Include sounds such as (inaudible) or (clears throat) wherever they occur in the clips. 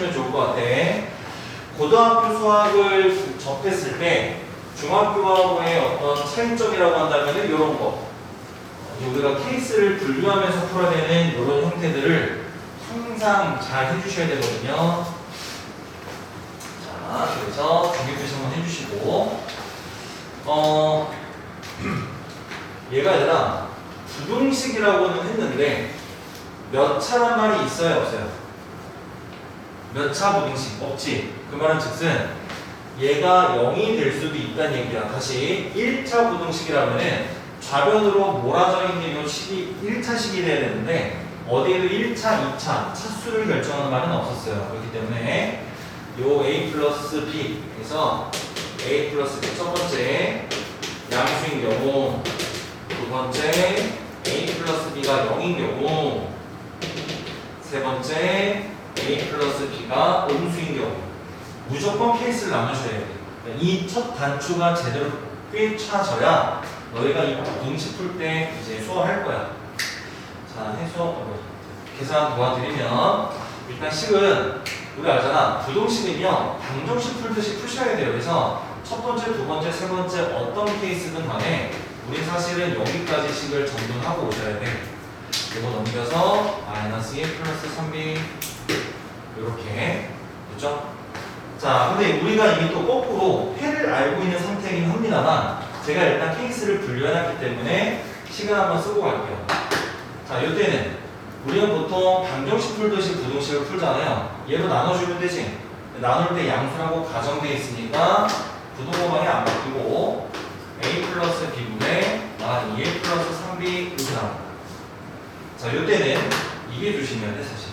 해주시면 좋을 것 같아. 고등학교 수학을 접했을 때 중학교하고의 어떤 차이점이라고 한다면 이런 거. 우리가 케이스를 분류하면서 풀어야 되는 이런 형태들을 항상 잘 해주셔야 되거든요. 자, 그래서 준비 표시 한번 해주시고, 어, (clears throat) 얘가 아니라 부등식이라고는 했는데 몇 차란 말이 있어요, 없어요? 몇 차 부등식? 없지. 그 말은 즉슨 얘가 0이 될 수도 있다는 얘기야. 다시 1차 부등식이라면은 좌변으로 몰아져 있는 이 식이 1차식이 돼야 되는데 어디에도 1차, 2차 차수를 결정하는 말은 없었어요. 그렇기 때문에 요 a 플러스 b에서 a 플러스 b 첫 번째 양수인 경우 두 번째 a 플러스 b가 0인 경우 세 번째 b가 음수인 경우 무조건 케이스를 나누셔야 돼요. 이첫 단추가 제대로 꿰차져야 너희가 이 등식 풀 때 이제 수업할 거야. 자, 해서 어, 계산 도와드리면 일단 식은 우리 알잖아. 부동식은요 방정식 풀듯이 푸셔야 돼요. 그래서 첫 번째, 두 번째, 세 번째 어떤 케이스든 간에 우리 사실은 여기까지 식을 정돈하고 오셔야 돼. 이거 넘겨서 마이너스 1 플러스 3b 이렇게 됐죠? 자, 근데 우리가 이미 또 거꾸로 해를 알고 있는 상태이긴 합니다만 제가 일단 케이스를 분류해놨기 때문에 식을 한번 쓰고 갈게요. 자, 이때는 우리는 보통 방정식 풀듯이 부등식을 풀잖아요. 얘로 나눠주면 되지. 나눌 때 양수라고 가정돼 있으니까 부동호방이 안 바뀌고 a 플러스 b분의 아 2a 플러스 3b 이렇게 나옵니다. 자, 이때는 이게 주시면 돼 사실.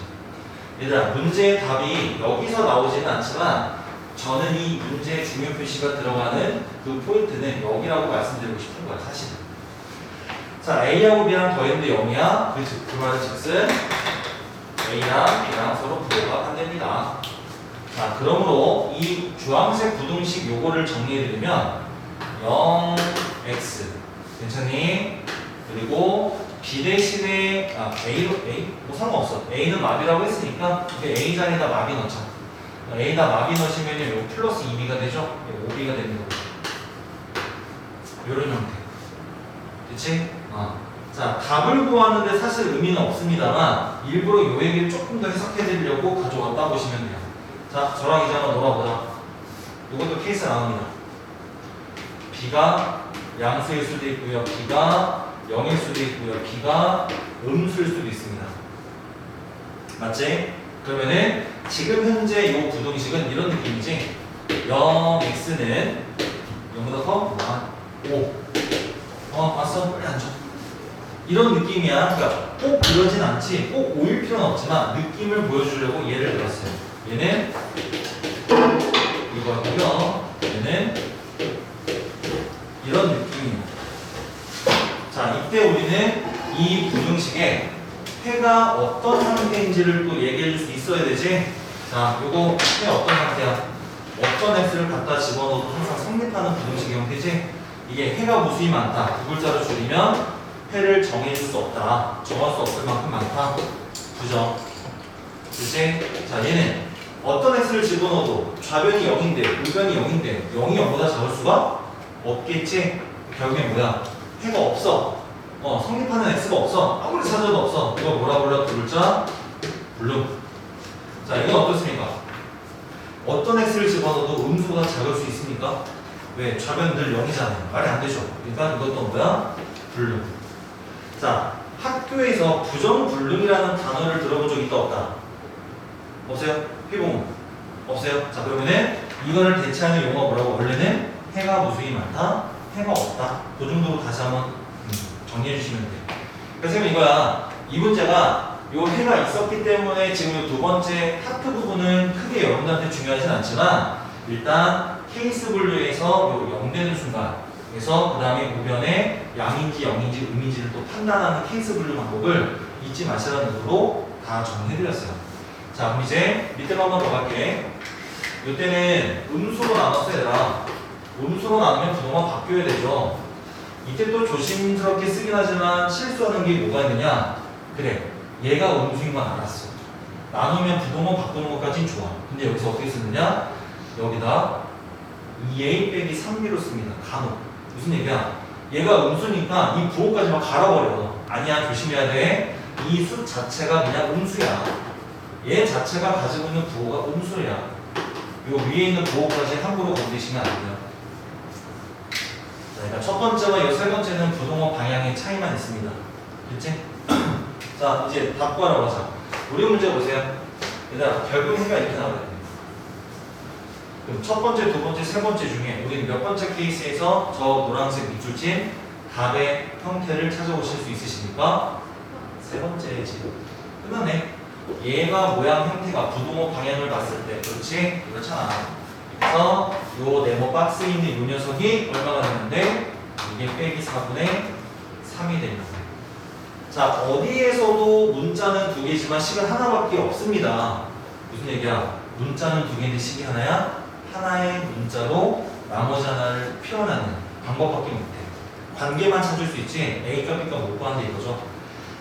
얘들아 문제의 답이 여기서 나오지는 않지만 저는 이 문제의 중요 표시가 들어가는 그 포인트는 여기라고 말씀드리고 싶은 거야 사실. 자 A하고 B랑 더했는데 0이야. 그, 즉- 그 말은 즉슨 A랑 B랑 서로 부호가 안 됩니다. 자 그러므로 이 주황색 부등식 요거를 정리해드리면 0x 괜찮니? 그리고 B 대신에 아 A로 A? 뭐 상관없어. A는 마비라고 했으니까 이제 A 자리에다 마비 넣자. A에다 마비 넣으시면 요 플러스 2B가 되죠? 요 5B가 되는 거고 요런 형태. 그치? 어. 자 답을 구하는데 사실 의미는 없습니다만 일부러 요 얘기를 조금 더 해석해 드리려고 가져왔다 보시면 돼요. 자 저랑 이제 한번 놀아보자. 이것도 케이스 나옵니다. B가 양수일 수도 있고요. B가 0일 수도 있고요. B가 음수일 수도 있습니다. 맞지? 그러면은 지금 현재 이 부등식은 이런 느낌이지. 0x는 0보다 커? 1, 5. 어, 봤어? 빨리 앉아. 이런 느낌이야. 그러니까 꼭 그러진 않지. 꼭 5일 필요는 없지만 느낌을 보여주려고 예를 들었어요. 얘는 이거고요. 얘는 이런 느낌입니다. 자, 이때 우리는 이 부등식에 해가 어떤 상태인지를 또 얘기해 줄 수 있어야 되지. 자, 요거 해 어떤 상태야? 어떤 x를 갖다 집어넣어도 항상 성립하는 부등식 형태지. 이게 해가 무수히 많다. 두 글자로 줄이면 해를 정해줄 수 없다. 정할 수 없을 만큼 많다. 그죠? 그치? 자, 얘는 어떤 x를 집어넣어도 좌변이 0인데 우변이 0인데 0이 0보다 작을 수가 없겠지? 결국엔 뭐야? 해가 없어. 어, 성립하는 x가 없어. 아무리 찾아도 없어. 이거 뭐라 불러? 두 글자? 블룸. 자, 이건 어떻습니까? 어떤 x를 집어넣어도 음수보다 작을 수 있습니까? 왜? 좌변 늘 0이잖아요. 말이 안 되죠. 그러니까 이것도 뭐야? 블룸. 자, 학교에서 부정불능이라는 단어를 들어본 적 있다 없다? 없어요? 피봉 없어요? 자 그러면은 이거를 대체하는 용어가 뭐라고? 원래는 해가 무수히 많다, 해가 없다. 그 정도로 다시 한번 음, 정리해 주시면 돼요. 그래서 이거야. 이 문제가 요 해가 있었기 때문에 지금 요두 번째 하트 부분은 크게 여러분들한테 중요하진 않지만 일단 케이스 분류에서 요 0 되는 순간 그래서 그 다음에 우변에 양인지 영인지 음인지를 또 판단하는 케이스 분류 방법을 잊지 마시라는 의도로 다 정리해드렸어요. 자 그럼 이제 밑에로 한번 더 갈게. 이때는 음수로 나눴어 얘들아. 음수로 나누면 부동만 바뀌어야 되죠. 이때 또 조심스럽게 쓰긴 하지만 실수하는 게 뭐가 있느냐? 그래, 얘가 음수인 건 알았어. 나누면 부동호 바꾸는 것까진 좋아. 근데 여기서 어떻게 쓰느냐? 여기다 2a 빼기 3b로 씁니다. 간혹. 무슨 얘기야? 얘가 음수니까 이 부호까지만 갈아버려. 아니야, 조심해야 돼. 이 수 자체가 그냥 음수야. 얘 자체가 가지고 있는 부호가 음수야. 요 위에 있는 부호까지 함부로 건드시면 안 돼요. 자, 그러니까 첫 번째와 이 세 번째는 부동호 방향의 차이만 있습니다. 그치? (clears throat) 자, 이제 답 구하러 가자. 우리 문제 보세요. 얘들아, 결국에가 이렇게 나와요. 그럼 첫 번째, 두 번째, 세 번째 중에 우리는 몇 번째 케이스에서 저 노란색 밑줄친 답의 형태를 찾아오실 수 있으십니까? 세 번째지. 끝났네. 얘가 모양 형태가 부동호 방향을 봤을 때, 그렇지? 그렇잖아. 그래서 요 네모 박스에 있는 요 녀석이 얼마가 되는데 이게 빼기 4분의 3이 됩니다. 자, 어디에서도 문자는 두 개지만 식은 하나밖에 없습니다. 무슨 얘기야? 문자는 두 개인데 식이 하나야? 하나의 문자로 나머지 하나를 표현하는 방법밖에 못해. 관계만 찾을 수 있지 A값 B값 못 구한다 이거죠.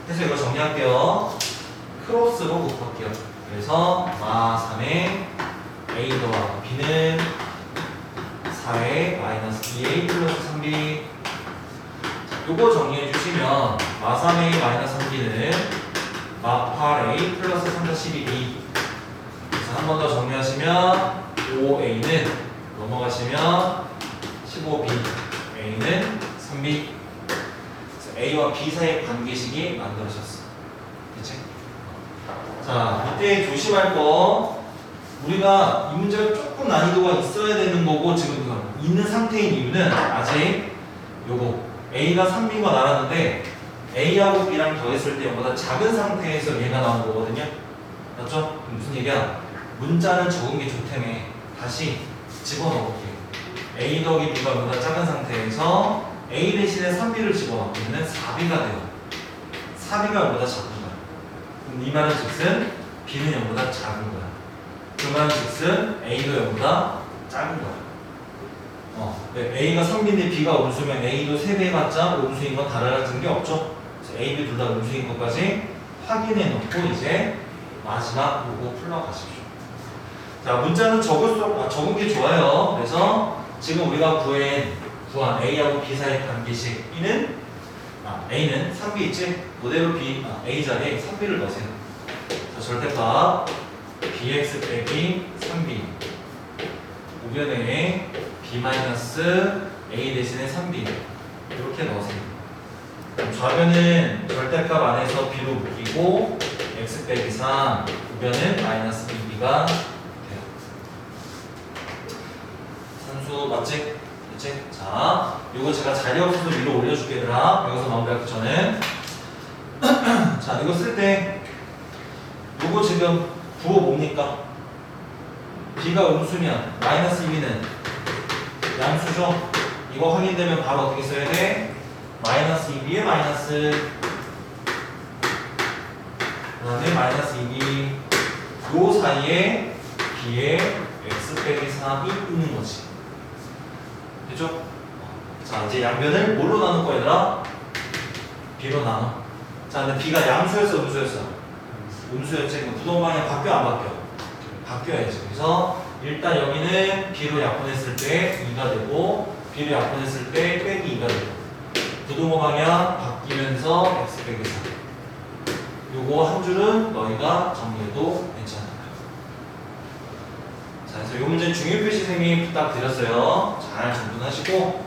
그래서 이거 정리할게요. 크로스로 곱할게요. 그래서 마 3의 A 더하기 B는 4의 마이너스 2A 플러스 3B 요거 정리해 주시면 마 3A 마이너스 3B는 마 8A 플러스 3 12B 그래서 한 번 더 정리하시면 5A는 넘어가시면 15B A는 3B 그래서 A와 B 사이의 관계식이 만들어졌어. 그치? 자 이때 조심할 거 우리가 이 문제가 조금 난이도가 있어야 되는 거고 지금 그 있는 상태인 이유는 아직 요거 A가 3B가 나왔는데 A하고 B랑 더했을 때 보다 작은 상태에서 얘가 나온 거거든요. 맞죠? 무슨 얘기야? 문자는 적은 게 좋다며. 다시 집어넣을게요. A 더하기 B가 보다 작은 상태에서 A 대신에 3B를 집어넣으면 4B가 돼요. 4B가 보다 작은 거야. 이 말은 즉슨 B는 0보다 작은 거야 그 말은 즉슨 A도 0보다 작은 거야 어, 네, A가 3B인데 B가 음수면 A도 3배 해봤자 음수인 건 달라진 게 없죠 A, B 둘 다 음수인 것까지 확인해 놓고 이제 마지막 요거 풀러가십시오 자, 문자는 적을수록 아, 적은 게 좋아요. 그래서 지금 우리가 구한 구한 A하고 B 사이의 관계식 B는 아, A는 3B 있지? 그대로 B 아, A 자리에 3B를 넣으세요. 자, 절대값 BX 빼기 3B 우변에 B 마이너스 A 대신에 3B 이렇게 넣으세요. 좌변은 절대값 안에서 B로 묶이고 X 빼기 3 우변은 마이너스 2B가 산수 맞지? 그치? 자, 요거 제가 자리 없어서 위로 올려줄게 얘들아 여기서 마무리하기 전에 (clears throat) 자, 이거 쓸때 요거 지금 부호 뭡니까? B가 음수면 마이너스 2는 양수죠? 이거 확인되면 바로 어떻게 써야 돼? 마이너스 2B에 마이너스 그 다음에 마이너스 2B 요 사이에 B에 X 빼기 3이 있는 거지 됐죠? 자 이제 양변을 뭘로 나눌 거야 얘들아? B로 나눠 자 근데 B가 양수였어 음수였어? 음수였지 그럼 부동 방향 바뀌어 안 바뀌어? 바뀌어야지 그래서 일단 여기는 B로 약분했을 때 2가 되고 B로 약분했을 때 빼기 2가 되고 부동호 방향 바뀌면서 X 빼기 3 요거 한 줄은 너희가 정리해도 괜찮아요 자, 그래서 요 문제는 중요 표시 쌤이 부탁드렸어요. 잘 정돈하시고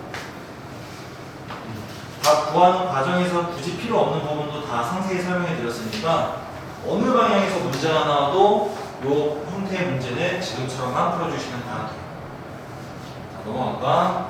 답 구하는 과정에서 굳이 필요 없는 부분도 다 상세히 설명해 드렸으니까 어느 방향에서 문제가 나와도 요 형태의 문제는 지금처럼만 풀어주시면 다 돼요. 자, 넘어갈까?